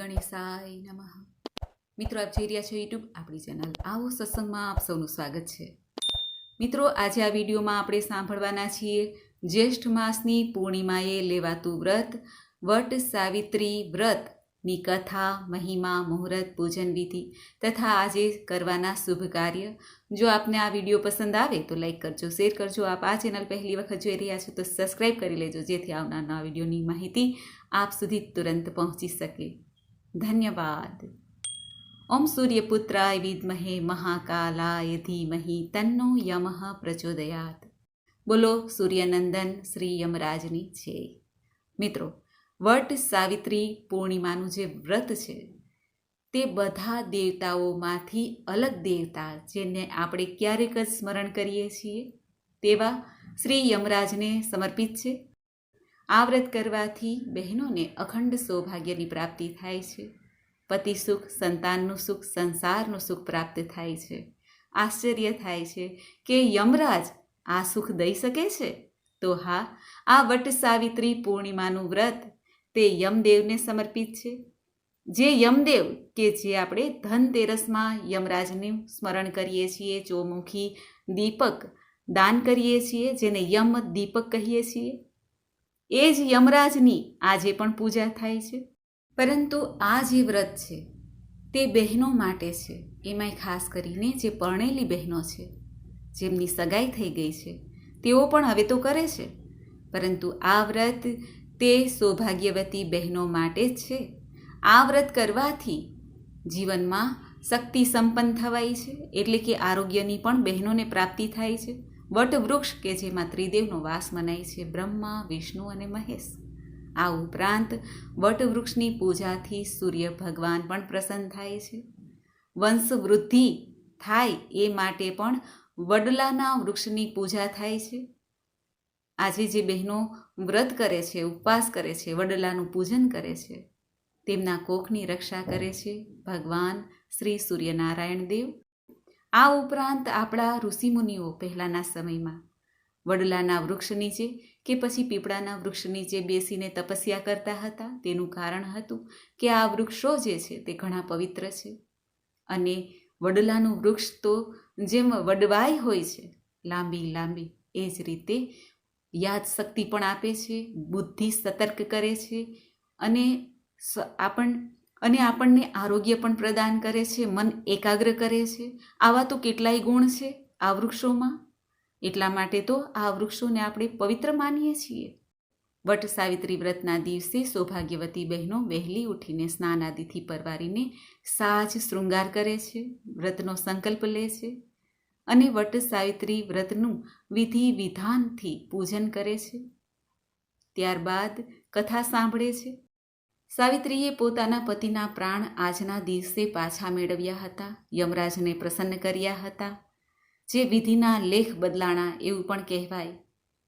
ગણેશાય નમઃ. મિત્રો, આપ જોઈ રહ્યા છો યુટ્યુબ આપણી ચેનલ આવો સત્સંગમાં આપ સૌનું સ્વાગત છે. મિત્રો, આજે આ વિડીયોમાં આપણે સાંભળવાના છીએ, જ્યેષ્ઠ માસની પૂર્ણિમાએ લેવાતું વ્રત, વટ સાવિત્રી વ્રતની કથા, મહિમા, મુહૂર્ત, પૂજન વિધિ તથા આજે કરવાના શુભ કાર્ય. જો આપને આ વીડિયો પસંદ આવે તો લાઈક કરજો, શેર કરજો. આપ આ ચેનલ પહેલી વખત જોઈ રહ્યા છો તો સબસ્ક્રાઈબ કરી લેજો, જેથી આવનાર નવા વિડીયોની માહિતી આપ સુધી તુરંત પહોંચી શકે. ધન્યવાદ ઓમ સૂર્યપુત્રાય વિદ્મહે મહાકાલાય ધીમહિ તન્નો યમઃ પ્રચોદયાત બોલો સૂર્યનંદન શ્રી યમરાજની છે મિત્રો વટ સાવિત્રી પૂર્ણિમાનું જે વ્રત છે, તે બધા દેવતાઓમાંથી અલગ દેવતા જેને આપણે ક્યારેક જ સ્મરણ કરીએ છીએ, તેવા શ્રી યમરાજને સમર્પિત છે. આ વ્રત કરવાથી બહેનોને અખંડ સૌભાગ્યની પ્રાપ્તિ થાય છે. પતિ સુખ, સંતાનનું સુખ, સંસારનું સુખ પ્રાપ્ત થાય છે. આશ્ચર્ય થાય છે કે યમરાજ આ સુખ દઈ શકે છે? તો હા, આ વટ સાવિત્રી પૂર્ણિમાનું વ્રત તે યમદેવને સમર્પિત છે. જે યમદેવ કે જે આપણે ધનતેરસમાં યમરાજનું સ્મરણ કરીએ છીએ, ચોમુખી દીપક દાન કરીએ છીએ, જેને યમ દીપક કહીએ છીએ એ જ યમરાજની આજે પણ પૂજા થાય છે. પરંતુ આ જે વ્રત છે, તે બહેનો માટે છે. એમાંય ખાસ કરીને જે પરણેલી બહેનો છે, જેમની સગાઈ થઈ ગઈ છે, તેઓ પણ હવે તો કરે છે. પરંતુ આ વ્રત તે સૌભાગ્યવતી બહેનો માટે જ છે. આ વ્રત કરવાથી જીવનમાં શક્તિ સંપન્ન થવાય છે, એટલે કે આરોગ્યની પણ બહેનોને પ્રાપ્તિ થાય છે. વટવૃક્ષ કે જેમાં ત્રિદેવનો વાસ મનાય છે બ્રહ્મા, વિષ્ણુ અને મહેશ. આ ઉપરાંત વટવૃક્ષની પૂજાથી સૂર્ય ભગવાન પણ પ્રસન્ન થાય છે. વંશ વૃદ્ધિ થાય એ માટે પણ વડલાના વૃક્ષની પૂજા થાય છે. આજે જે બહેનો વ્રત કરે છે, ઉપવાસ કરે છે, વડલાનું પૂજન કરે છે, તેમના કોખની રક્ષા કરે છે ભગવાન શ્રી સૂર્યનારાયણ દેવ. આ ઉપરાંત આપણા ઋષિમુનિઓ પહેલાંના સમયમાં. વડલાના વૃક્ષ નીચે કે પછી પીપળાના વૃક્ષ નીચે બેસીને તપસ્યા કરતા હતા. તેનું કારણ હતું કે આ વૃક્ષો જે છે તે ઘણા પવિત્ર છે. અને વડલાનું વૃક્ષ તો જેમ વડવાઈ હોય છે, લાંબી લાંબી, એ જ રીતે યાદ શક્તિ પણ આપે છે, બુદ્ધિ સતર્ક કરે છે અને આપણ અને આપણને આરોગ્ય પણ પ્રદાન કરે છે, મન એકાગ્ર કરે છે. આવા તો કેટલાય ગુણ છે આ વૃક્ષોમાં. એટલા માટે તો આ વૃક્ષોને આપણે પવિત્ર માનીએ છીએ. વટ સાવિત્રી વ્રતના દિવસે સૌભાગ્યવતી બહેનો વહેલી ઉઠીને સ્નાન આદિથી પરવારીને સાજ શૃંગાર કરે છે, વ્રતનો સંકલ્પ લે છે અને વટ સાવિત્રી વ્રતનું વિધિ વિધાનથી પૂજન કરે છે. ત્યારબાદ કથા સાંભળે છે. સાવિત્રીએ પોતાના પતિના પ્રાણ આજના દિવસે પાછા મેળવ્યા હતા, યમરાજને પ્રસન્ન કર્યા હતા. જે વિધિના લેખ બદલાણા એવું પણ કહેવાય.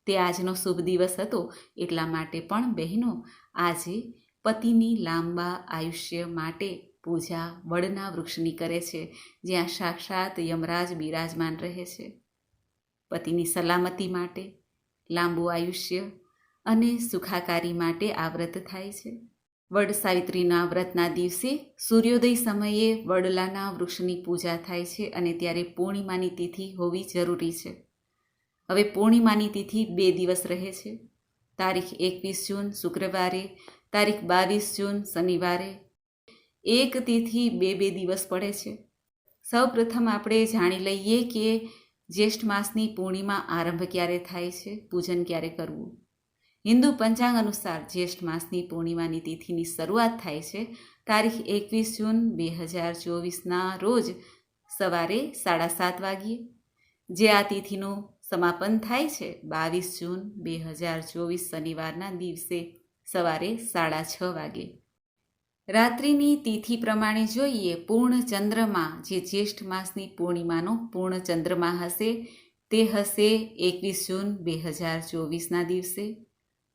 તે આજનો શુભ દિવસ હતો એટલા માટે પણ બહેનો, આજે પતિની લાંબા આયુષ્ય માટે પૂજા વડના વૃક્ષની કરે છે, જ્યાં સાક્ષાત યમરાજ બિરાજમાન રહે છે. પતિની સલામતી માટે લાંબુ આયુષ્ય અને સુખાકારી માટે આવ્રત થાય છે. વડ સાવિત્રીના વ્રતના દિવસે સૂર્યોદય સમયે વડલાના વૃક્ષની પૂજા થાય છે અને ત્યારે પૂર્ણિમાની તિથિ હોવી જરૂરી છે. હવે પૂર્ણિમાની તિથિ બે દિવસ રહે છે. તારીખ એકવીસ જૂન, શુક્રવારે, તારીખ બાવીસ જૂન, શનિવારે. એક તિથિ બે બે દિવસ પડે છે. સૌ પ્રથમ આપણે જાણી લઈએ કે જ્યેષ્ઠ માસની પૂર્ણિમા આરંભ ક્યારે થાય છે, પૂજન ક્યારે કરવું? હિન્દુ પંચાંગ અનુસાર જ્યેષ્ઠ માસની પૂર્ણિમાની તિથિની શરૂઆત થાય છે. તારીખ એકવીસ જૂન બે હજાર ચોવીસના રોજ સવારે સાડા સાત વાગ્યે. જે આ તિથિનું સમાપન થાય છે, બાવીસ જૂન બે હજાર ચોવીસ શનિવારના દિવસે સવારે સાડા છ વાગે. રાત્રિની તિથિ પ્રમાણે જોઈએ પૂર્ણ ચંદ્રમા જે જ્યેષ્ઠ માસની પૂર્ણિમાનો પૂર્ણ ચંદ્રમા હશે, તે હશે એકવીસ જૂન બે હજાર ચોવીસના દિવસે.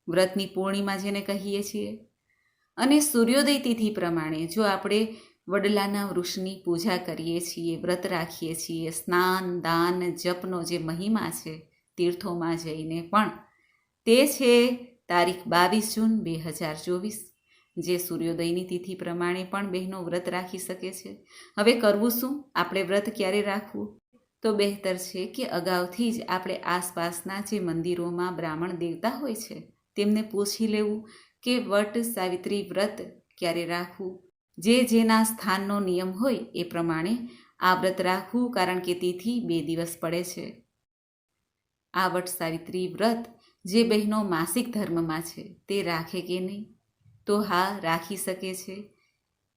વ્રતની પૂર્ણિમા જેને કહીએ છીએ. અને સૂર્યોદય તિથિ પ્રમાણે જો આપણે વડલાના વૃક્ષની પૂજા કરીએ છીએ, વ્રત રાખીએ છીએ, સ્નાન, દાન, જપનો જે મહિમા છે, તીર્થોમાં જઈને પણ તે છે તારીખ બાવીસ જૂન બે હજાર ચોવીસ, જે સૂર્યોદયની તિથિ પ્રમાણે પણ બહેનો વ્રત રાખી શકે છે. હવે કરવું શું? આપણે વ્રત ક્યારે રાખવું? તો બહેતર છે કે અગાઉથી જ આપણે આસપાસના જે મંદિરોમાં બ્રાહ્મણ દેવતા હોય છે તેમને પૂછી લેવું કે વટ સાવિત્રી વ્રત ક્યારે રાખવું? જે જેના સ્થાનનો નિયમ હોય એ પ્રમાણે આ વ્રત રાખવું કારણ કે તિથિ બે દિવસ પડે છે. આ વટ સાવિત્રી વ્રત જે બહેનો માસિક ધર્મમાં છે તે રાખે કે નહીં? તો હા, રાખી શકે છે.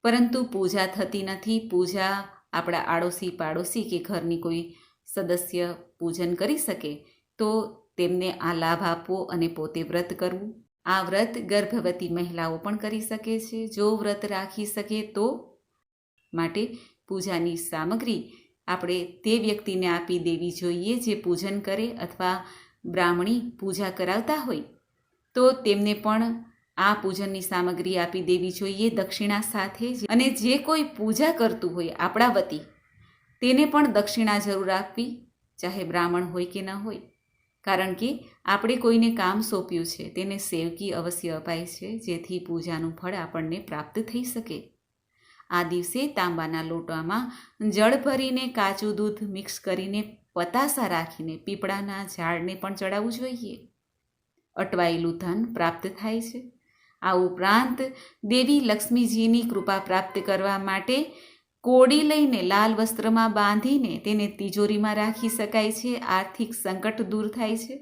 પરંતુ પૂજા થતી નથી. પૂજા આપણા આડોશી પાડોશી કે ઘરની કોઈ સદસ્ય પૂજન કરી શકે તો તેમને આ લાભ આપવો અને પોતે વ્રત કરવું. આ વ્રત ગર્ભવતી મહિલાઓ પણ કરી શકે છે. જો વ્રત રાખી શકે તો માટે પૂજાની સામગ્રી આપણે તે વ્યક્તિને આપી દેવી જોઈએ જે પૂજન કરે અથવા બ્રાહ્મણી પૂજા કરાવતા હોય, તો તેમને પણ આ પૂજનની સામગ્રી આપી દેવી જોઈએ દક્ષિણા સાથે અને જે કોઈ પૂજા કરતું હોય આપણા વતી, તેને પણ દક્ષિણા જરૂર આપવી, ચાહે બ્રાહ્મણ હોય કે ન હોય. કારણ કે આપણે કોઈને કામ સોંપ્યું છે, તેને સેવકી અવશ્ય અપાય છે, જેથી પૂજાનું ફળ આપણને પ્રાપ્ત થઈ શકે. આ દિવસે તાંબાના લોટામાં જળ ભરીને કાચું દૂધ મિક્સ કરીને પતાસા રાખીને પીપળાના ઝાડને પણ ચડાવવું જોઈએ. અટવાયેલું ધન પ્રાપ્ત થાય છે. આ ઉપરાંત દેવી લક્ષ્મીજીની કૃપા પ્રાપ્ત કરવા માટે કોડી લઈને લાલ વસ્ત્રમાં બાંધીને તેને તિજોરીમાં રાખી શકાય છે. આર્થિક સંકટ દૂર થાય છે.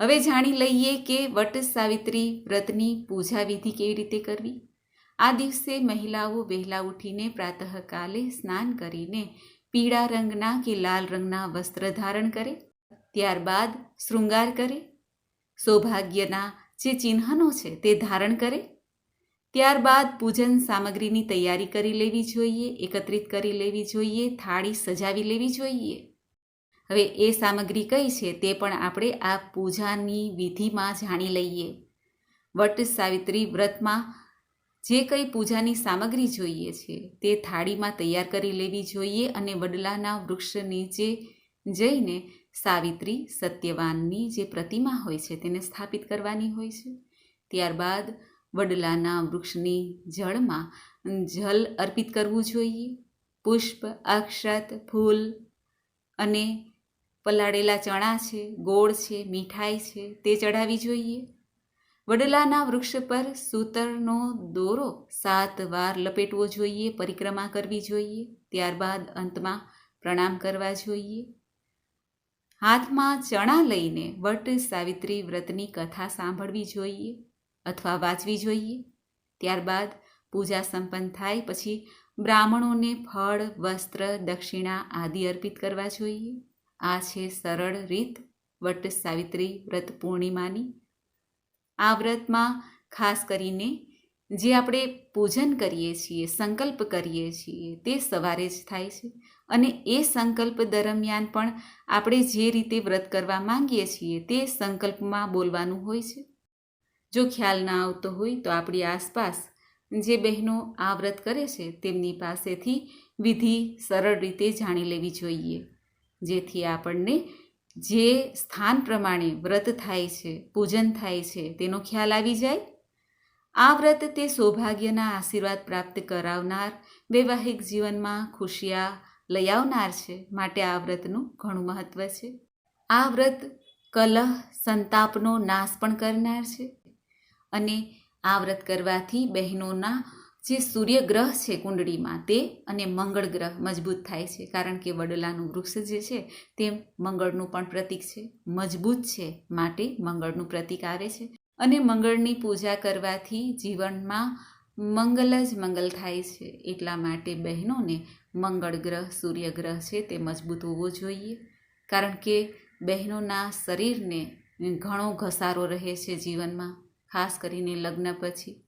હવે જાણી લઈએ કે વટ સાવિત્રી વ્રતની પૂજા વિધિ કેવી રીતે કરવી? આ દિવસે મહિલાઓ વહેલા ઉઠીને પ્રાતઃકાલે સ્નાન કરીને પીળા રંગના કે લાલ રંગના વસ્ત્ર ધારણ કરે, ત્યારબાદ શૃંગાર કરે. સૌભાગ્યના જે ચિહ્નો છે તે ધારણ કરે. ત્યારબાદ પૂજન સામગ્રીની તૈયારી કરી લેવી જોઈએ, એકત્રિત કરી લેવી જોઈએ, થાળી સજાવી લેવી જોઈએ. હવે એ સામગ્રી કઈ છે તે પણ આપણે આ પૂજાની વિધિમાં જાણી લઈએ. વટ સાવિત્રી વ્રતમાં જે કંઈ પૂજાની સામગ્રી જોઈએ છે તે થાળીમાં તૈયાર કરી લેવી જોઈએ અને વડલાના વૃક્ષ નીચે જઈને સાવિત્રી સત્યવાનની જે પ્રતિમા હોય છે તેને સ્થાપિત કરવાની હોય છે. ત્યારબાદ વડલાના વૃક્ષની જળમાં જલ અર્પિત કરવું જોઈએ. પુષ્પ, અક્ષત, ફૂલ અને પલાળેલા ચણા છે, ગોળ છે, મીઠાઈ છે, તે ચડાવવી જોઈએ. વડલાના વૃક્ષ પર સૂતરનો દોરો સાત વાર લપેટવો જોઈએ, પરિક્રમા કરવી જોઈએ. ત્યારબાદ અંતમાં પ્રણામ કરવા જોઈએ. હાથમાં ચણા લઈને વટ સાવિત્રી વ્રતની કથા સાંભળવી જોઈએ. અથવા વાંચવી જોઈએ. ત્યારબાદ પૂજા સંપન્ન થાય, પછી બ્રાહ્મણોને ફળ, વસ્ત્ર, દક્ષિણા આદિ અર્પિત કરવા જોઈએ. આ છે સરળ રીત, વટ સાવિત્રી વ્રત પૂર્ણિમાની. આ વ્રતમાં ખાસ કરીને જે આપણે પૂજન કરીએ છીએ, સંકલ્પ કરીએ છીએ, તે સવારે જ થાય છે. અને એ સંકલ્પ દરમિયાન પણ આપણે જે રીતે વ્રત કરવા માંગીએ છીએ, તે સંકલ્પમાં બોલવાનું હોય છે. જો ખ્યાલ ના આવતો હોય તો આપણી આસપાસ જે બહેનો આ વ્રત કરે છે તેમની પાસેથી વિધિ સરળ રીતે જાણી લેવી જોઈએ. જેથી આપણને જે સ્થાન પ્રમાણે વ્રત થાય છે, પૂજન થાય છે તેનો ખ્યાલ આવી જાય. આ વ્રત તે સૌભાગ્યના આશીર્વાદ પ્રાપ્ત કરાવનાર, વૈવાહિક જીવનમાં ખુશિયા લઈ આવનાર છે માટે આ વ્રતનું ઘણું મહત્ત્વ છે. આ વ્રત કલહ સંતાપનો નાશ પણ કરનાર છે. અને આ વ્રત કરવાથી બહેનોના જે સૂર્યગ્રહ છે કુંડળીમાં તે અને મંગળ ગ્રહ મજબૂત થાય છે. કારણ કે વડલાનું વૃક્ષ જે છે તે મંગળનું પણ પ્રતીક છે. મજબૂત છે માટે મંગળનું પ્રતીક આવે છે. અને મંગળની પૂજા કરવાથી જીવનમાં મંગલ જ મંગલ થાય છે. એટલા માટે બહેનોને મંગળ ગ્રહ, સૂર્યગ્રહ છે તે મજબૂત હોવો જોઈએ. કારણ કે બહેનોના શરીરને ઘણો ઘસારો રહે છે જીવનમાં. ખાસ કરીને લગ્ન પછી.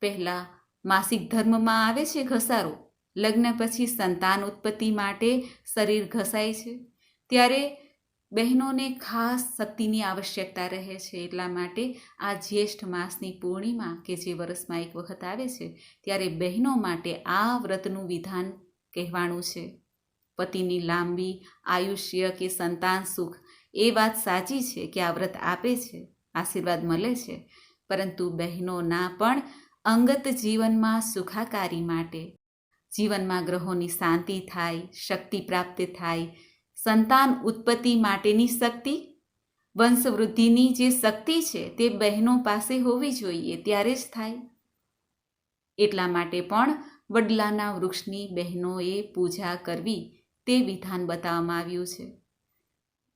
પહેલાં માસિક ધર્મમાં આવે છે ઘસારો. લગ્ન પછી સંતાન ઉત્પત્તિ માટે શરીર ઘસાય છે. ત્યારે બહેનોને ખાસ શક્તિની આવશ્યકતા રહે છે એટલા માટે આ જ્યેષ્ઠ માસની પૂર્ણિમા કે જે વર્ષમાં એક વખત આવે છે, ત્યારે બહેનો માટે આ વ્રતનું વિધાન કહેવાનું છે. પતિની લાંબી આયુષ્ય કે સંતાન સુખ એ વાત સાચી છે કે આ વ્રત આપે છે. આશીર્વાદ મળે છે. પરંતુ બહેનોના પણ અંગત જીવનમાં સુખાકારી માટે. જીવનમાં ગ્રહોની શાંતિ થાય, શક્તિ પ્રાપ્ત થાય. સંતાન ઉત્પત્તિ માટેની શક્તિ? વંશવૃદ્ધિની જે શક્તિ છે તે બહેનો પાસે હોવી જોઈએ, ત્યારે જ થાય. એટલા માટે પણ વડલાના વૃક્ષની બહેનોએ પૂજા કરવી તે વિધાન બતાવવામાં આવ્યું છે.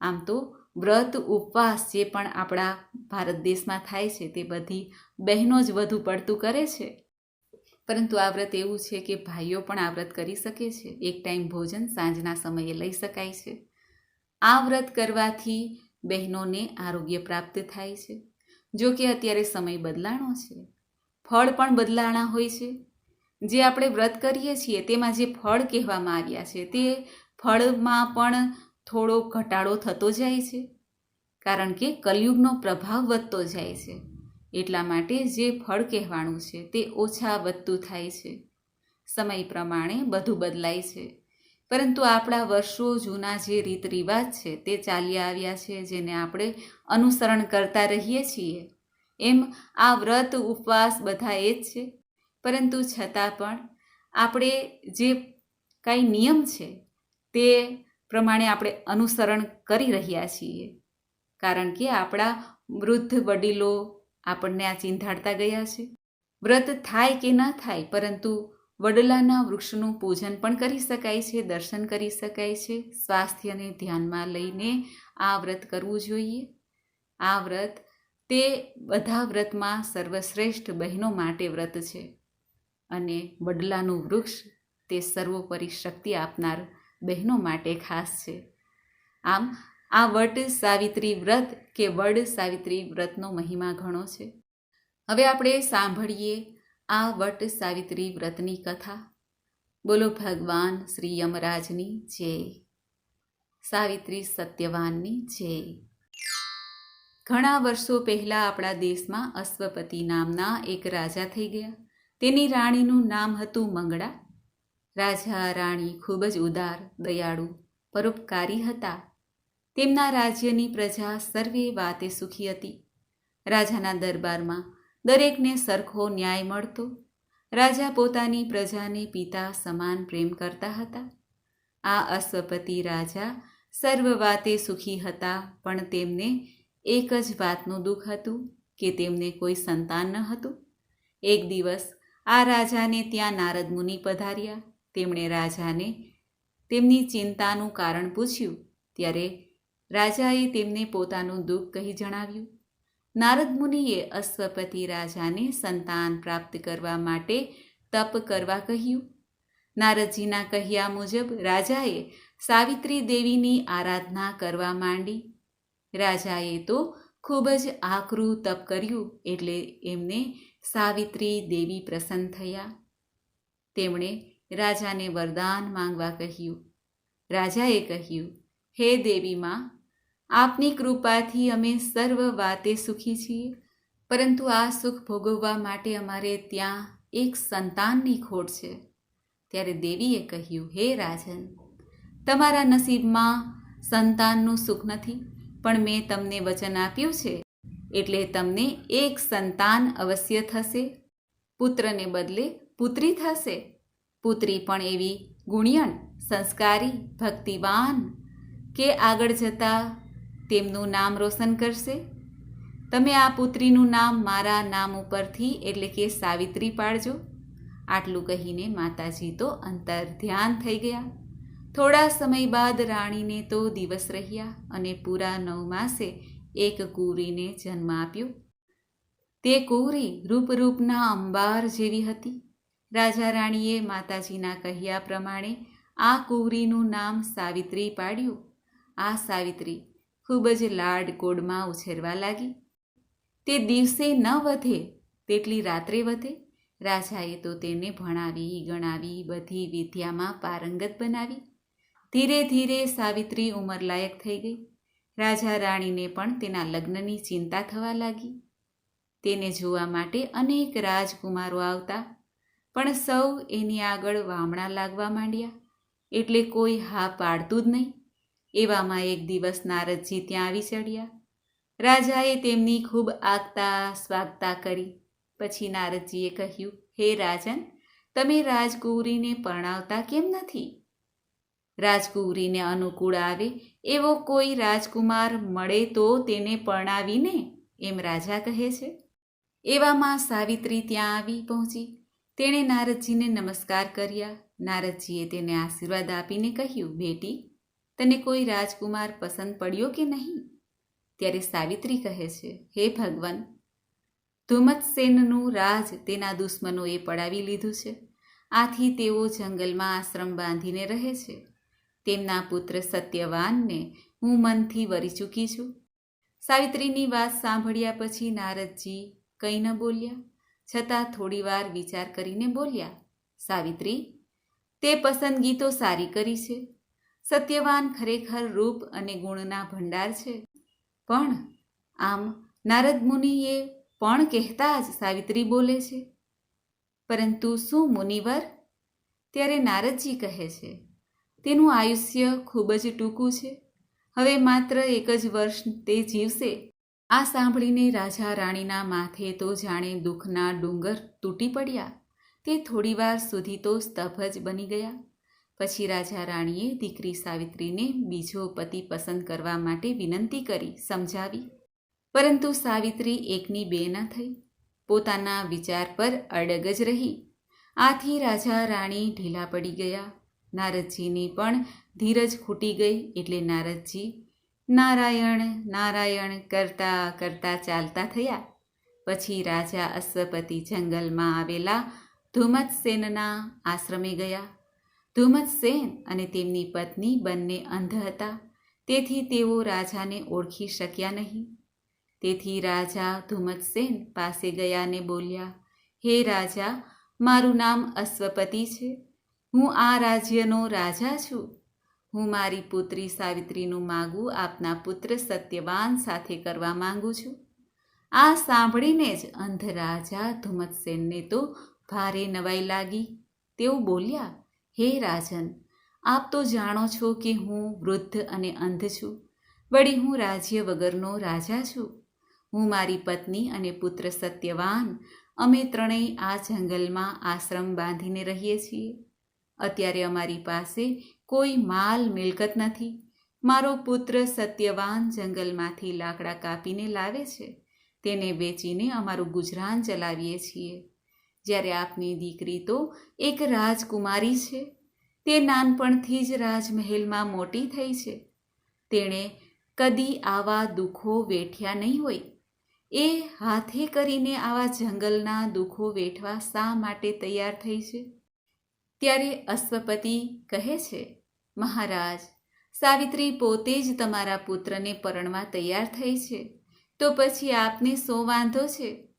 આમ તો વ્રત, ઉપવાસ જે પણ આપણા ભારત દેશમાં થાય છે તે બધી બહેનો જ વધુ પડતું કરે છે. પરંતુ આ વ્રત એવું છે કે ભાઈઓ પણ આ વ્રત કરી શકે છે. એક ટાઈમ ભોજન સાંજના સમયે લઈ શકાય છે. આ વ્રત કરવાથી બહેનોને આરોગ્ય પ્રાપ્ત થાય છે. જો કે અત્યારે સમય બદલાણો છે. ફળ પણ બદલાણા હોય છે. જે આપણે વ્રત કરીએ છીએ તેમાં જે ફળ કહેવામાં આવ્યા છે તે ફળમાં પણ થોડો ઘટાડો થતો જાય છે, કારણ કે કલયુગનો પ્રભાવ વધતો જાય છે. એટલા માટે જે ફળ કહેવાનું છે તે ઓછા વધતું થાય છે. સમય પ્રમાણે બધું બદલાય છે. પરંતુ આપણા વર્ષો જૂના જે રીત રિવાજ છે તે ચાલ્યા આવ્યા છે, જેને આપણે અનુસરણ કરતા રહીએ છીએ. એમ આ વ્રત, ઉપવાસ બધા એ જ છે. પરંતુ છતાં પણ આપણે જે કાંઈ નિયમ છે તે પ્રમાણે આપણે અનુસરણ કરી રહ્યા છીએ. કારણ કે આપણા વૃદ્ધ વડીલો આપણને આ ચિંધાડતા ગયા છે. વ્રત થાય કે ન થાય, પરંતુ વડલાના વૃક્ષનું પૂજન પણ કરી શકાય છે, દર્શન કરી શકાય છે. સ્વાસ્થ્યને ધ્યાનમાં લઈને આ વ્રત કરવું જોઈએ. આ વ્રત તે બધા વ્રતમાં સર્વશ્રેષ્ઠ બહેનો માટે વ્રત છે. અને વડલાનું વૃક્ષ તે સર્વોપરી શક્તિ આપનાર બહેનો માટે ખાસ છે. આમ, આ વટ સાવિત્રી વ્રત કે વડ સાવિત્રી વ્રતનો મહિમા ઘણો છે. હવે આપણે સાંભળીએ આ વટ સાવિત્રી વ્રતની કથા. બોલો ભગવાન શ્રી યમરાજની જય. સાવિત્રી સત્યવાનની જય. ઘણા વર્ષો પહેલાં આપણા દેશમાં અશ્વપતિ નામના એક રાજા થઈ ગયા. તેની રાણીનું નામ હતું મંગળા. રાજા, રાણી ખૂબ જ ઉદાર, દયાળુ, પરોપકારી હતા. તેમના રાજ્યની પ્રજા સર્વે વાતે સુખી હતી. રાજાના દરબારમાં દરેકને સરખો ન્યાય મળતો. રાજા પોતાની પ્રજાને પિતા સમાન પ્રેમ કરતા હતા. આ અશ્વપતિ રાજા સર્વ વાતે સુખી હતા, પણ તેમને એક જ વાતનું દુઃખ હતું કે તેમને કોઈ સંતાન ન હતું. એક દિવસ આ રાજાને ત્યાં નારદ મુનિ પધાર્યા. તેમણે રાજાને તેમની ચિંતાનું કારણ પૂછ્યું. ત્યારે રાજાએ તેમને પોતાનું દુઃખ કહી જણાવ્યું. નારદ મુનિએ અશ્વપતિ રાજાને સંતાન પ્રાપ્ત કરવા માટે તપ કરવા કહ્યું. નારદજીના કહ્યા મુજબ રાજાએ સાવિત્રી દેવીની આરાધના કરવા માંડી. રાજાએ તો ખૂબ જ આકરું તપ કર્યું એટલે એમને સાવિત્રી દેવી પ્રસન્ન થયા. તેમણે રાજાને વરદાન માંગવા કહ્યું. રાજાએ કહ્યું, હે દેવીમાં, આપની કૃપાથી અમે સર્વ વાતે સુખી છીએ, પરંતુ આ સુખ ભોગવવા માટે અમારે ત્યાં એક સંતાનની ખોટ છે. ત્યારે દેવીએ કહ્યું, હે રાજન, તમારા નસીબમાં સંતાનનું સુખ નથી, પણ મેં તમને વચન આપ્યું છે, એટલે તમને એક સંતાન અવશ્ય થશે. પુત્રને બદલે પુત્રી થશે. પુત્રી પણ એવી ગુણિયણ સંસ્કારી, ભક્તિવાન. કે આગળ જતાં તેમનું નામ રોશન કરશે? તમે આ પુત્રીનું નામ મારા નામ ઉપરથી એટલે કે સાવિત્રી પાડજો. આટલું કહીને માતાજી તો અંતર ધ્યાન થઈ ગયા. થોડા સમય બાદ રાણીને તો દિવસ રહ્યા અને પૂરા નવ માસે એક કુંવરીને જન્મ આપ્યો. તે કુંવરી રૂપરૂપના અંબાર જેવી હતી. રાજા રાણીએ માતાજીના કહ્યા પ્રમાણે આ કુંવરીનું નામ સાવિત્રી પાડ્યું. આ સાવિત્રી ખૂબ જ લાડ કોડમાં ઉછેરવા લાગી. તે દિવસે ન વધે તેટલી રાત્રે વધે. રાજાએ તો તેને ભણાવી, ગણાવી, બધી વિદ્યામાં પારંગત બનાવી. ધીરે ધીરે સાવિત્રી ઉંમરલાયક થઈ ગઈ. રાજા રાણીને પણ તેના લગ્નની ચિંતા થવા લાગી. તેને જોવા માટે અનેક રાજકુમારો આવતા પણ સૌ એની આગળ વામણા લાગવા માંડ્યા. એટલે કોઈ હા પાડતું જ નહીં. એવામાં એક દિવસ નારદજી ત્યાં આવી ચડ્યા. રાજાએ તેમની ખૂબ આગતા સ્વાગતા કરી. પછી નારદજીએ કહ્યું, હે રાજન, તમે રાજકુંવરીને પરણાવતા કેમ નથી? રાજકુંવરીને અનુકૂળ આવે એવો કોઈ રાજકુમાર મળે તો તેને પરણાવીને એમ રાજા કહે છે. એવામાં સાવિત્રી ત્યાં આવી પહોંચી. તેણે નારદજીને નમસ્કાર કર્યા. નારદજીએ તેને આશીર્વાદ આપીને કહ્યું, બેટી, તને કોઈ રાજકુમાર પસંદ પડ્યો કે નહીં? ત્યારે સાવિત્રી કહે છે, હે ભગવાન, ધુમત્સેનનું રાજ તેના દુશ્મનોએ પડાવી લીધું છે. આથી તેઓ જંગલમાં આશ્રમ બાંધીને રહે છે. તેમના પુત્ર સત્યવાનને હું મનથી વરી ચૂકી છું. સાવિત્રીની વાત સાંભળ્યા પછી નારદજી કંઈ ન બોલ્યા. છતાં થોડીવાર વિચાર કરીને બોલ્યા, સાવિત્રી, તે પસંદગી તો સારી કરી છે. સત્યવાન ખરેખર રૂપ અને ગુણના ભંડાર છે. પણ આમ નારદ મુનિએ પણ કહેતા જ સાવિત્રી બોલે છે. પરંતુ શું મુનિવર? ત્યારે નારદજી કહે છે, તેનું આયુષ્ય ખૂબ જ ટૂંકું છે. હવે માત્ર એક જ વર્ષ તે જીવશે. આ સાંભળીને રાજા રાણીના માથે તો જાણે દુઃખના ડુંગર તૂટી પડ્યા. તે થોડીવાર સુધી તો સ્તભજ બની ગયા. પછી રાજા રાણીએ દીકરી સાવિત્રીને બીજો પતિ પસંદ કરવા માટે વિનંતી કરી, સમજાવી. પરંતુ સાવિત્રી એકની બે ન થઈ. પોતાના વિચાર પર અડગ જ રહી. આથી રાજા રાણી ઢીલા પડી ગયા. નારદજીની પણ ધીરજ ખૂટી ગઈ એટલે નારદજી નારાયણ નારાયણ કરતા કરતા ચાલતા થયા. પછી રાજા અશ્વપતિ જંગલમાં આવેલા ધુમતસેનના આશ્રમે ગયા. ધુમતસેન અને તેમની પત્ની બંને અંધ હતા. તેથી તેઓ રાજાને ઓળખી શક્યા નહીં. તેથી રાજા ધુમતસેન પાસે ગયા ને બોલ્યા, હે રાજા, મારું નામ અશ્વપતિ છે. હું આ રાજ્યનો રાજા છું. હું મારી પુત્રી સાવિત્રીનું માગું આપના પુત્ર સત્યવાન સાથે કરવા માંગુ છું. આ સાંભળીને જ અંધ રાજા ધુમતસેનને તો ભારે નવાઈ લાગી. તેઓ બોલ્યા, હે રાજન, આપ તો જાણો છો કે હું વૃદ્ધ અને અંધ છું. વળી હું રાજ્ય વગરનો રાજા છું. હું મારી પત્ની અને પુત્ર સત્યવાન. અમે ત્રણેય આ જંગલમાં આશ્રમ બાંધીને રહીએ છીએ. અત્યારે અમારી પાસે કોઈ માલ મિલકત નથી. મારો પુત્ર સત્યવાન જંગલમાંથી લાકડા કાપીને લાવે છે. તેને વેચીને અમારું ગુજરાન ચલાવીએ છીએ. જ્યારે આપની દીકરી તો એક રાજકુમારી છે. તે નાનપણથી જ રાજમહેલમાં મોટી થઈ છે. તેણે કદી આવા દુઃખો વેઠ્યા નહીં હોય. એ હાથે કરીને આવા જંગલના દુઃખો વેઠવા શા માટે તૈયાર થઈ છે? ત્યારે અશ્વપતિ કહે છે, મહારાજ, સાવિત્રી પોતે જ તમારા પુત્રને પરણવા તૈયાર થઈ છે. તો પછી આપને શો વાંધો છે?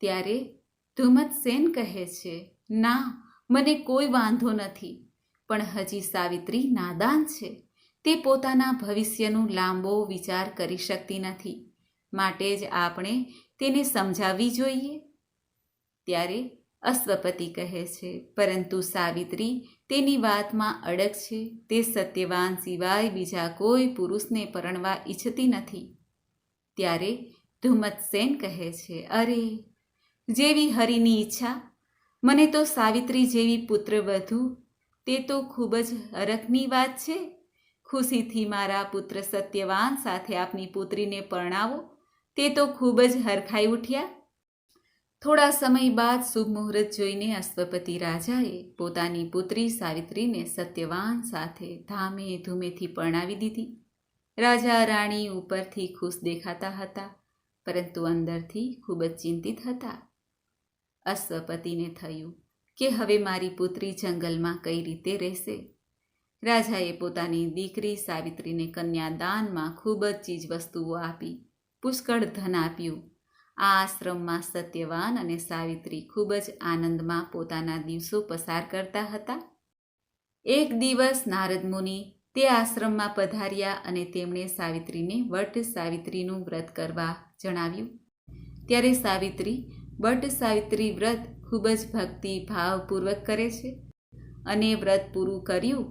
ત્યારે ધુમતસેન કહે છે, ના, મને કોઈ વાંધો નથી. પણ હજી સાવિત્રી નાદાન છે. તે પોતાના ભવિષ્યનું લાંબો વિચાર કરી શકતી નથી. માટે જ આપણે તેને સમજાવવી જોઈએ. ત્યારે અશ્વપતિ કહે છે, પરંતુ સાવિત્રી, તેની વાતમાં અડગ છે. તે સત્યવાન સિવાય બીજા કોઈ પુરુષને પરણવા ઈચ્છતી નથી. ત્યારે ધુમતસેન કહે છે, અરે, જેવી હરિની ઈચ્છા, મને તો સાવિત્રી જેવી પુત્રવધુ તે તો ખૂબ જ હરખની વાત છે. ખુશીથી મારા પુત્ર સત્યવાન સાથે આપની પુત્રીને પરણાવો. તે તો ખૂબ જ હરખાઈ ઉઠ્યા. થોડા સમય બાદ શુભ મુહૂર્ત જોઈને અશ્વપતિ રાજાએ પોતાની પુત્રી સાવિત્રીને સત્યવાન સાથે ધામે ધૂમેથી પરણાવી દીધી. રાજા રાણી ઉપરથી ખુશ દેખાતા હતા, પરંતુ અંદરથી ખૂબ જ ચિંતિત હતા. અશ્વપતિને થયું કે હવે મારી પુત્રી જંગલમાં કઈ રીતે રહેશે? રાજાએ પોતાની દીકરી સાવિત્રીને કન્યાદાનમાં ખૂબ જ ચીજવસ્તુઓ આપી, પુષ્કળ ધન આપ્યું આ આશ્રમમાં સત્યવાન અને સાવિત્રી ખૂબ જ આનંદમાં પોતાના દિવસો પસાર કરતા હતા. એક દિવસ નારદ મુનિ તે આશ્રમમાં પધાર્યા અને તેમણે સાવિત્રીને વટ સાવિત્રીનું વ્રત કરવા જણાવ્યું. ત્યારે સાવિત્રી, વટ સાવિત્રી વ્રત ખૂબ જ ભક્તિ ભાવપૂર્વક કરે છે અને વ્રત પૂરું કર્યું,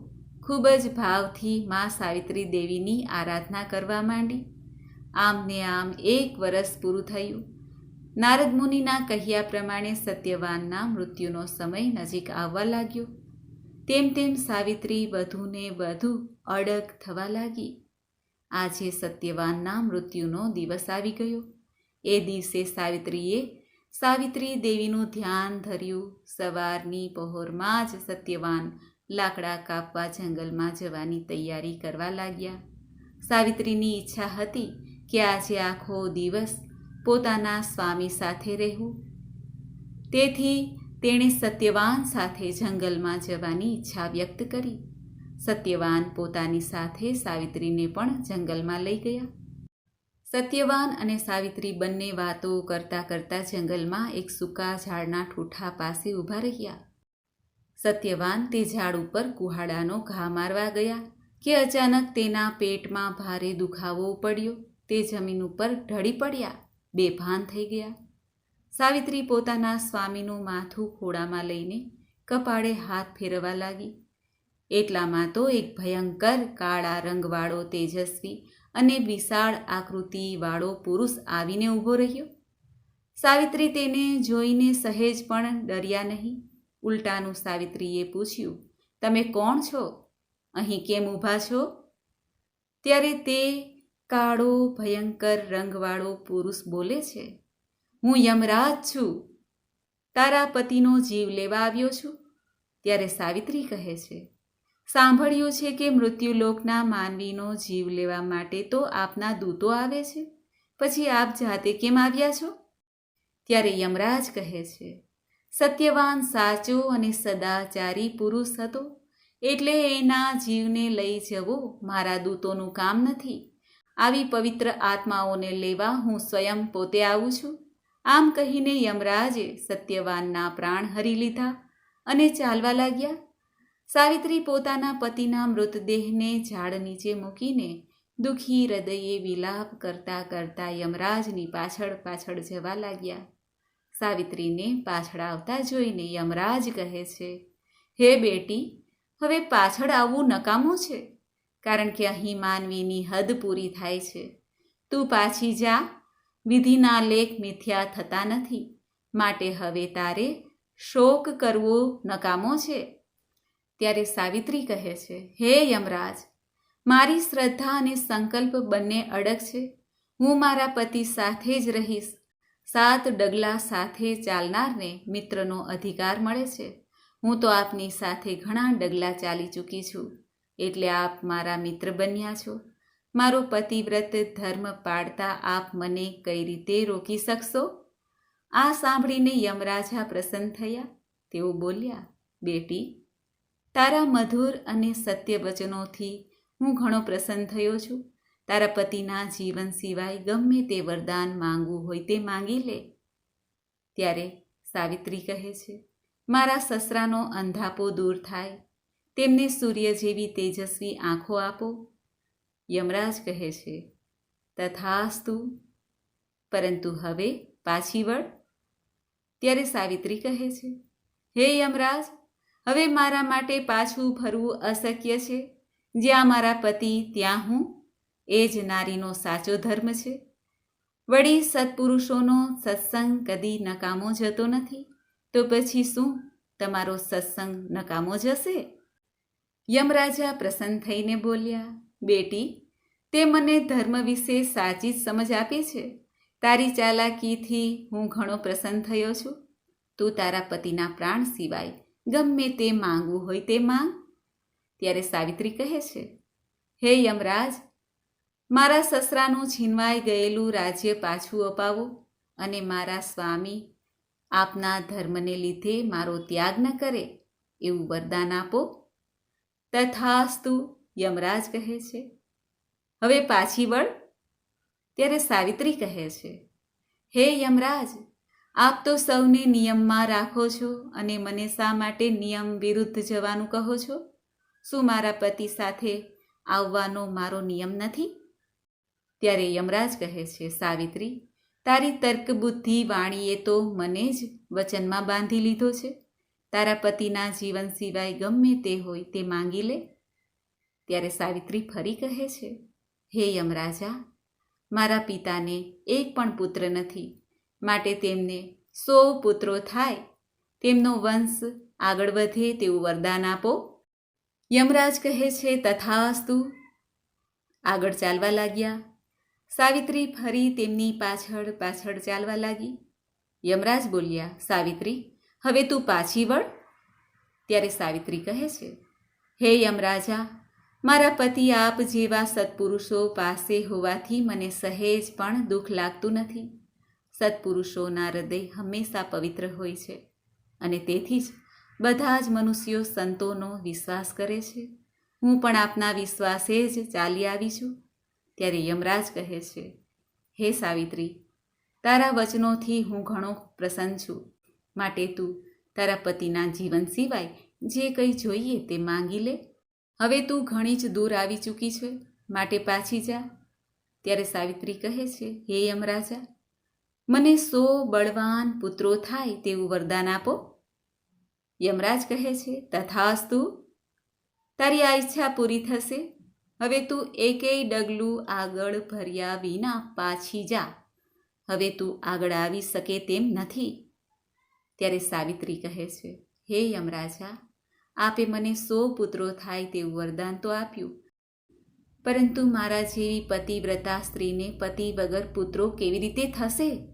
ખૂબ જ ભાવથી મા સાવિત્રી દેવીની આરાધના કરવા માંડી. આમ ને આમ એક વરસ પૂરું થયું. નારદ મુનિના કહ્યા પ્રમાણે સત્યવાનના મૃત્યુનો સમય નજીક આવવા લાગ્યો. તેમ તેમ સાવિત્રી વધુને વધુ અડગ થવા લાગી. આજે સત્યવાનના મૃત્યુનો દિવસ આવી ગયો. એ દિવસે સાવિત્રીએ સાવિત્રી દેવીનું ધ્યાન ધર્યું. સવારની પહોરમાં જ સત્યવાન લાકડા કાપવા જંગલમાં જવાની તૈયારી કરવા લાગ્યા. સાવિત્રીની ઈચ્છા હતી કે આજે આખો દિવસ પોતાના સ્વામી સાથે રહેવું. તેથી તેણે સત્યવાન સાથે જંગલમાં જવાની ઈચ્છા વ્યક્ત કરી. સત્યવાન પોતાની સાથે સાવિત્રીને પણ જંગલમાં લઈ ગયા. સત્યવાન અને સાવિત્રી બંને વાતો કરતા કરતા જંગલમાં એક સૂકા ઝાડના ઠૂઠા પાસે ઊભા રહ્યા. સત્યવાન તે ઝાડ ઉપર કુહાડાનો ઘા મારવા ગયા કે અચાનક તેના પેટમાં ભારે દુખાવો પડ્યો. તે જમીન ઉપર ઢળી પડ્યા. બેભાન થઈ ગયા. સાવિત્રી પોતાના સ્વામીનું માથું ખોળામાં લઈને કપાળે હાથ ફેરવા લાગી. એટલામાં તો એક ભયંકર કાળા રંગવાળો તેજસ્વી અને વિશાળ આકૃતિવાળો પુરુષ આવીને ઊભો રહ્યો. સાવિત્રી તેને જોઈને સહેજ પણ ડર્યા નહીં. ઉલટાનું સાવિત્રીએ પૂછ્યું, તમે કોણ છો? અહીં કેમ ઊભા છો? ત્યારે તે કાળો, ભયંકર રંગવાળો પુરુષ બોલે છે, હું યમરાજ છું. તારા પતિનો જીવ લેવા આવ્યો છું. ત્યારે સાવિત્રી કહે છે, સાંભળ્યું છે કે મૃત્યુલોકના માનવીનો જીવ લેવા માટે તો આપના દૂતો આવે છે. પછી આપ જાતે કેમ આવ્યા છો? ત્યારે યમરાજ કહે છે, સત્યવાન, સાચો અને સદાચારી પુરુષ હતો. એટલે એના જીવને લઈ જવો મારા દૂતોનું કામ નથી. આવી પવિત્ર આત્માઓને લેવા હું સ્વયં પોતે આવું છું. આમ કહીને યમરાજે સત્યવાનના પ્રાણ હરી લીધા અને ચાલવા લાગ્યા. સાવિત્રી પોતાના પતિના મૃતદેહને ઝાડ નીચે મૂકીને દુઃખી હૃદયે વિલાપ કરતા કરતા યમરાજની પાછળ પાછળ જવા લાગ્યા. સાવિત્રીને પાછળ આવતા જોઈને યમરાજ કહે છે, હે બેટી, હવે પાછળ આવવું નકામું છે? કારણ કે અહીં માનવીની હદ પૂરી થાય છે. તું પાછી જા. વિધિના લેખ મિથ્યા થતા નથી. માટે હવે તારે શોક કરવો નકામો છે. ત્યારે સાવિત્રી કહે છે, હે યમરાજ, મારી શ્રદ્ધા અને સંકલ્પ બંને અડગ છે. હું મારા પતિ સાથે જ રહીશ. સાત ડગલા સાથે ચાલનારને મિત્રનો અધિકાર મળે છે. હું તો આપની સાથે ઘણા ડગલા ચાલી ચૂકી છું. એટલે આપ મારા મિત્ર બન્યા છો. મારો પતિવ્રત ધર્મ પાળતા આપ મને કઈ રીતે રોકી શકશો? આ સાંભળીને યમરાજા પ્રસન્ન થયા. તેઓ બોલ્યા, બેટી, તારા મધુર અને સત્ય વચનોથી હું ઘણો પ્રસન્ન થયો છું. તારા પતિના જીવન સિવાય ગમે તે વરદાન માંગવું હોય તે માંગી લે. ત્યારે સાવિત્રી કહે છે, મારા સસરાનો અંધાપો દૂર થાય તેમને સૂર્ય જેવી તેજસ્વી આંખો આપો. યમરાજ કહે છે, તથાસ્તુ. પરંતુ હવે પાછી વળ. ત્યારે સાવિત્રી કહે છે, હે યમરાજ, હવે મારા માટે પાછું ફરવું અશક્ય છે. જ્યાં મારા પતિ, ત્યાં હું. એ જ નારીનો સાચો ધર્મ છે. વળી સત્પુરુષોનો સત્સંગ કદી નકામો જતો નથી. તો પછી શું? તમારો સત્સંગ નકામો જશે? યમરાજા પ્રસન્ન થઈને બોલ્યા, બેટી, તે મને ધર્મ વિશે સાચી જ સમજ આપી છે. તારી ચાલાકીથી હું ઘણો પ્રસન્ન થયો છું. તું તારા પતિના પ્રાણ સિવાય ગમે તે માંગવું હોય તે માંગ. ત્યારે સાવિત્રી કહે છે, હે યમરાજ, મારા સસરાનું છીનવાઈ ગયેલું રાજ્ય પાછું અપાવો અને મારા સ્વામી આપના ધર્મને લીધે મારો ત્યાગ ન કરે, એવું વરદાન આપો. તથાસ્તુ યમરાજ કહે છે. હવે પાછી વળ ત્યારે સાવિત્રી કહે છે. હે યમરાજ, આપ તો સૌને નિયમમાં રાખો છો અને મને શા માટે નિયમ વિરુદ્ધ જવાનું કહો છો? શું મારા પતિ સાથે આવવાનો મારો નિયમ નથી? ત્યારે યમરાજ કહે છે, સાવિત્રી, તારી તર્ક બુદ્ધિ વાણીએ તો મને જ વચનમાં બાંધી લીધો છે. તારા પતિના જીવન સિવાય ગમે તે હોય તે માંગી લે. ત્યારે સાવિત્રી ફરી કહે છે, હે યમરાજા, મારા પિતાને એક પણ પુત્ર નથી. માટે તેમને સો પુત્રો થાય. તેમનો વંશ આગળ વધે તેવું વરદાન આપો. યમરાજ કહે છે, તથાસ્તુ. આગળ ચાલવા લાગ્યા. સાવિત્રી ફરી તેમની પાછળ પાછળ ચાલવા લાગી. યમરાજ બોલ્યા, સાવિત્રી હવે તું પાછી વળ. ત્યારે સાવિત્રી કહે છે, હે યમરાજા, મારા પતિ આપ જેવા સત્પુરુષો પાસે હોવાથી મને સહેજ પણ દુઃખ લાગતું નથી. સત્પુરુષોના હૃદય હંમેશા પવિત્ર હોય છે અને તેથી જ બધા જ મનુષ્યો સંતોનો વિશ્વાસ કરે છે. હું પણ આપના વિશ્વાસે જ ચાલી આવી છું. ત્યારે યમરાજ કહે છે, હે સાવિત્રી, તારા વચનોથી હું ઘણો પ્રસન્ન છું. માટે તું તારા પતિના જીવન સિવાય જે કંઈ જોઈએ તે માંગી લે. હવે તું ઘણી જ દૂર આવી ચૂકી છે. માટે પાછી જા. ત્યારે સાવિત્રી કહે છે, હે યમરાજા, મને સો બળવાન પુત્રો થાય તેવું વરદાન આપો. યમરાજ કહે છે, તથાસ્તુ, તારી આ ઈચ્છા પૂરી થશે. હવે તું એકેય ડગલું આગળ ભર્યા વિના પાછી જા. હવે તું આગળ આવી શકે તેમ નથી. ત્યારે સાવિત્રી કહે છે, હે યમરાજા, આપે મને સો પુત્રો થાય તેવું વરદાન તો આપ્યું. પરંતુ મારા જેવી પતિવ્રતા સ્ત્રીને પતિ વગર પુત્રો કેવી રીતે થશે?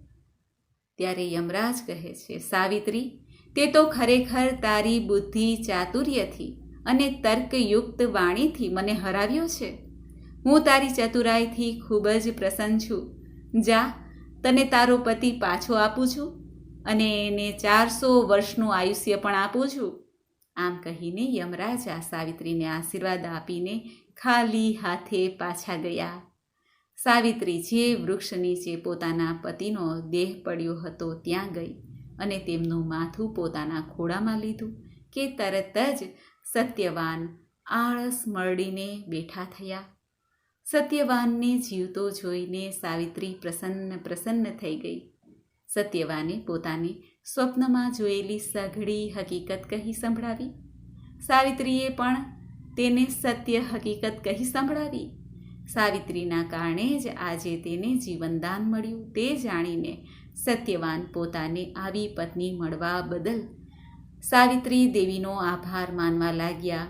ત્યારે યમરાજ કહે છે, સાવિત્રી, તે તો ખરેખર તારી બુદ્ધિ ચાતુર્યથી અને તર્કયુક્ત વાણીથી મને હરાવ્યો છે. હું તારી ચતુરાઈથી ખૂબ જ પ્રસન્ન છું. જા, તને તારો પતિ પાછો આપું છું. અને એને ચારસો વર્ષનું આયુષ્ય પણ આપું છું. આમ કહીને યમરાજ આ સાવિત્રીને આશીર્વાદ આપીને ખાલી હાથે પાછા ગયા. સાવિત્રી જે વૃક્ષ નીચે પોતાના પતિનો દેહ પડ્યો હતો ત્યાં ગઈ અને તેમનું માથું પોતાના ખોળામાં લીધું કે તરત જ સત્યવાન આળસ મળીને બેઠા થયા. સત્યવાનને જીવતો જોઈને સાવિત્રી પ્રસન્ન પ્રસન્ન થઈ ગઈ. સત્યવાને પોતાને સ્વપ્નમાં જોયેલી સઘળી હકીકત કહી સંભળાવી. સાવિત્રીએ પણ તેને સત્ય હકીકત કહી સંભળાવી. સાવિત્રીના કારણે જ આજે તેને જીવનદાન મળ્યું તે જાણીને સત્યવાન પોતાને આવી પત્ની મળવા બદલ સાવિત્રી દેવીનો આભાર માનવા લાગ્યા.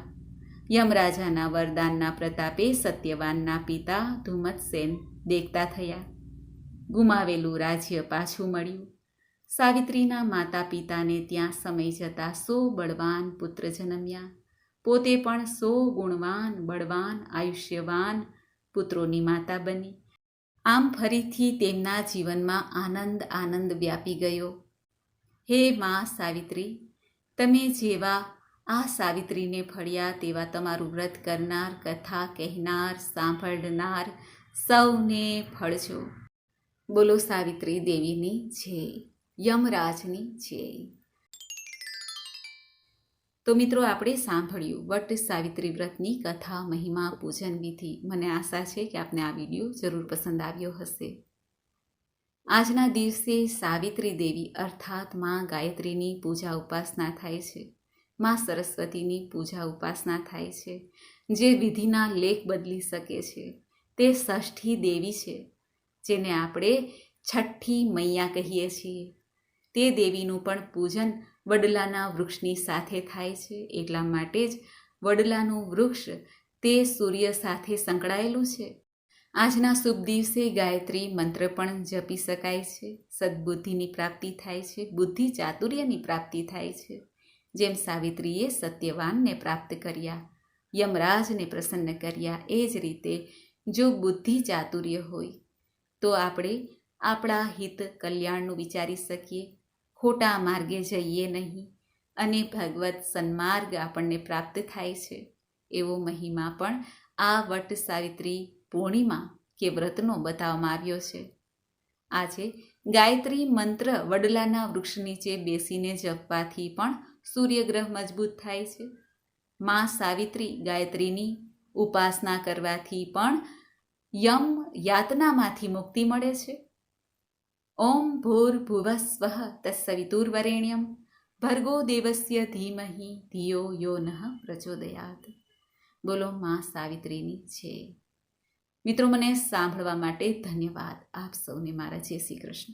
યમરાજાના વરદાનના પ્રતાપે સત્યવાનના પિતા ધુમતસેન દેખતા થયા. ગુમાવેલું રાજ્ય પાછું મળ્યું. સાવિત્રીના માતા પિતાને ત્યાં સમય જતાં સો બળવાન પુત્ર જન્મ્યા. પોતે પણ સો ગુણવાન, બળવાન, આયુષ્યવાન પુત્રોની માતા બની. આમ ફરીથી તેમના જીવનમાં આનંદ આનંદ વ્યાપી ગયો. હે મા સાવિત્રી, તમે જેવા આ સાવિત્રીને ફળ્યા તેવા તમારું વ્રત કરનાર, કથા કહેનાર, સાંભળનાર સૌને ફળજો. બોલો સાવિત્રી દેવીની જય, યમરાજની જય. તો મિત્રો આપણે સાંભળ્યું વટ સાવિત્રી વ્રતની કથા, મહિમા, પૂજન વિધિ. મને આશા છે કે આપને આ વીડિયો જરૂર પસંદ આવ્યો હશે. આજના દિવસે સાવિત્રી દેવી અર્થાતમાં ગાયત્રીની પૂજા ઉપાસના થાય છે. માં સરસ્વતીની પૂજા ઉપાસના થાય છે. જે વિધિના લેખ બદલી શકે છે. તે ષષ્ઠી દેવી છે. જેને આપણે છઠ્ઠી મૈયા કહીએ છીએ. તે દેવીનું પણ પૂજન વડલાના વૃક્ષની સાથે થાય છે. એટલા માટે જ વડલાનું વૃક્ષ તે સૂર્ય સાથે સંકળાયેલું છે. આજના શુભ દિવસે ગાયત્રી મંત્ર પણ જપી શકાય છે. સદબુદ્ધિની પ્રાપ્તિ થાય છે. બુદ્ધિ ચાતુર્યની પ્રાપ્તિ થાય છે. જેમ સાવિત્રીએ સત્યવાનને પ્રાપ્ત કર્યા, યમરાજને પ્રસન્ન કર્યા, એ જ રીતે જો બુદ્ધિ ચાતુર્ય હોય તો આપણે આપણા હિત કલ્યાણનું વિચારી શકીએ. ખોટા માર્ગે જઈએ નહીં અને ભગવત સન્માર્ગ આપણને પ્રાપ્ત થાય છે. એવો મહિમા પણ આ વટ સાવિત્રી પૂર્ણિમા કે વ્રતનો બતાવવામાં આવ્યો છે. આજે ગાયત્રી મંત્ર વડલાના વૃક્ષ નીચે બેસીને જપવાથી પણ સૂર્યગ્રહ મજબૂત થાય છે. મા સાવિત્રી ગાયત્રીની ઉપાસના કરવાથી પણ યમ યાતનામાંથી મુક્તિ મળે છે. ઓમ ભૂર્ભુવસ્વ તત્સવિતુર્વરેણ્યમ. ભર્ગો દેવસ્ય ધીમહિ ધિયો યો નઃ પ્રચોદયાત. બોલો માં સાવિત્રીની છે. મિત્રો, મને સાંભળવા માટે ધન્યવાદ. આપ સૌને મારા જય શ્રી કૃષ્ણ.